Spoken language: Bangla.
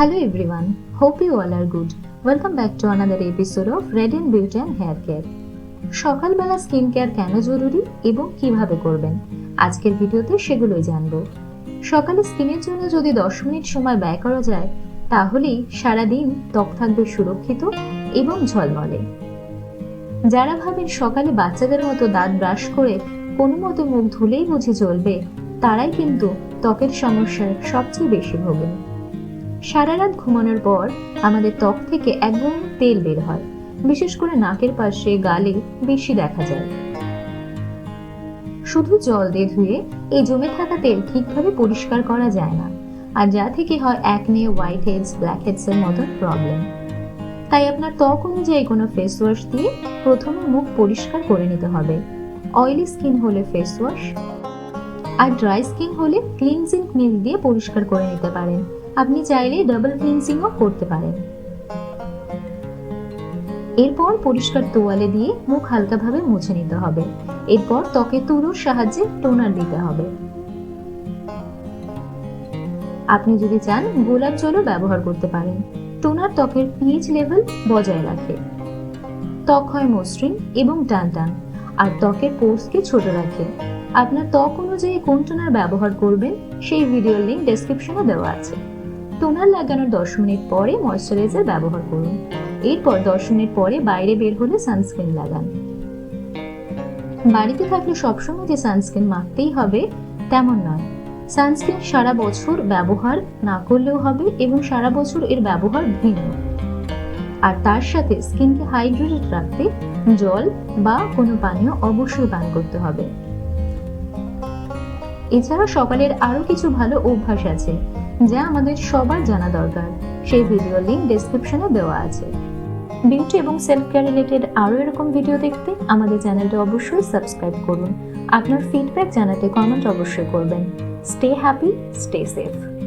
Hello everyone, hope you all are good. Welcome back to another episode of Red and Beauty and Hair Care. সকালবেলা স্কিন কেয়ার কেন জরুরি এবং কীভাবে করবেন? আজকের ভিডিওতে সেগুলোই জানব। সকালে স্কিনের জন্য যদি দশ মিনিট সময় ব্যয় করা যায় তাহলেই সারাদিন ত্বক থাকবে সুরক্ষিত এবং ঝলমলে। যারা ভাবেন সকালে বাচ্চাদের মতো দাঁত ব্রাশ করে কোনো মতো মুখ ধুলেই বুঝে চলবে তারাই কিন্তু ত্বকের সমস্যার সবচেয়ে বেশি ভোগেন। সারা রাত ঘুমানোর পর আমাদের ত্বক থেকে এক ধরনের তেল বের হয়। বিশেষ করে নাকের পাশে, গালে বেশি দেখা যায়। শুধু জল দিয়ে ধুয়ে এই জমে থাকা তেল ঠিকভাবে পরিষ্কার করা যায় না। আর যা থেকে হয় acne white heads black heads এর মতন প্রবলেম তাই আপনার ত্বক অনুযায়ী কোনো ফেস ওয়াশ দিয়ে প্রথমে মুখ পরিষ্কার করে নিতে হবে। অয়েলি স্কিন হলে ফেস ওয়াশ আর ড্রাই স্কিন হলে ক্লিনজিং মিল্ক দিয়ে পরিষ্কার করে নিতে পারেন। আপনি চাইলে ডাবল ক্লিনজিংও করতে পারেন। এরপর পরিষ্কার তোয়ালে দিয়ে মুখ হালকাভাবে মুছে নিতে হবে। এরপর ত্বকে তুলোর সাহায্যে টোনার দিতে হবে। আপনি যদি চান গোলাপ জলও ব্যবহার করতে পারেন। টোনার ত্বকের পিএইচ লেভেল বজায় রাখে। ত্বক হয় মসৃণ এবং টান টান। আর ত্বকের পোর্সকে ছোট রাখে। আপনার ত্বক অনুযায়ী কোন টোনার ব্যবহার করবেন, সেই ভিডিওর লিঙ্ক ডেসক্রিপশনে দেওয়া আছে। টোনার লাগানোর দশ মিনিট পরে ময়শ্চারাইজার ব্যবহার করুন। এরপর দশ মিনিট পরে বাইরে বের হলে সানস্ক্রিন লাগান। বাড়িতে থাকলে সবসময় যে সানস্ক্রিন মাখতেই হবে, তেমন নয়। সানস্ক্রিন সারা বছর ব্যবহার না করলেও হবে এবং সারা বছর এর ব্যবহার ভিন্ন। আর তার সাথে স্কিনকে হাইড্রেটেড রাখতে জল বা কোনো পানীয় অবশ্যই পান করতে হবে। এছাড়া সকালের আরও কিছু ভালো অভ্যাস আছে, যা আমাদের সবার জানা দরকার। সেই ভিডিও লিঙ্ক ডেসক্রিপশনে দেওয়া আছে। বিউটি এবং সেলফ কেয়ার রিলেটেড আরও এরকম ভিডিও দেখতে আমাদের চ্যানেলটা অবশ্যই সাবস্ক্রাইব করুন। আপনার ফিডব্যাক জানাতে কমেন্ট অবশ্যই করবেন। Stay happy stay safe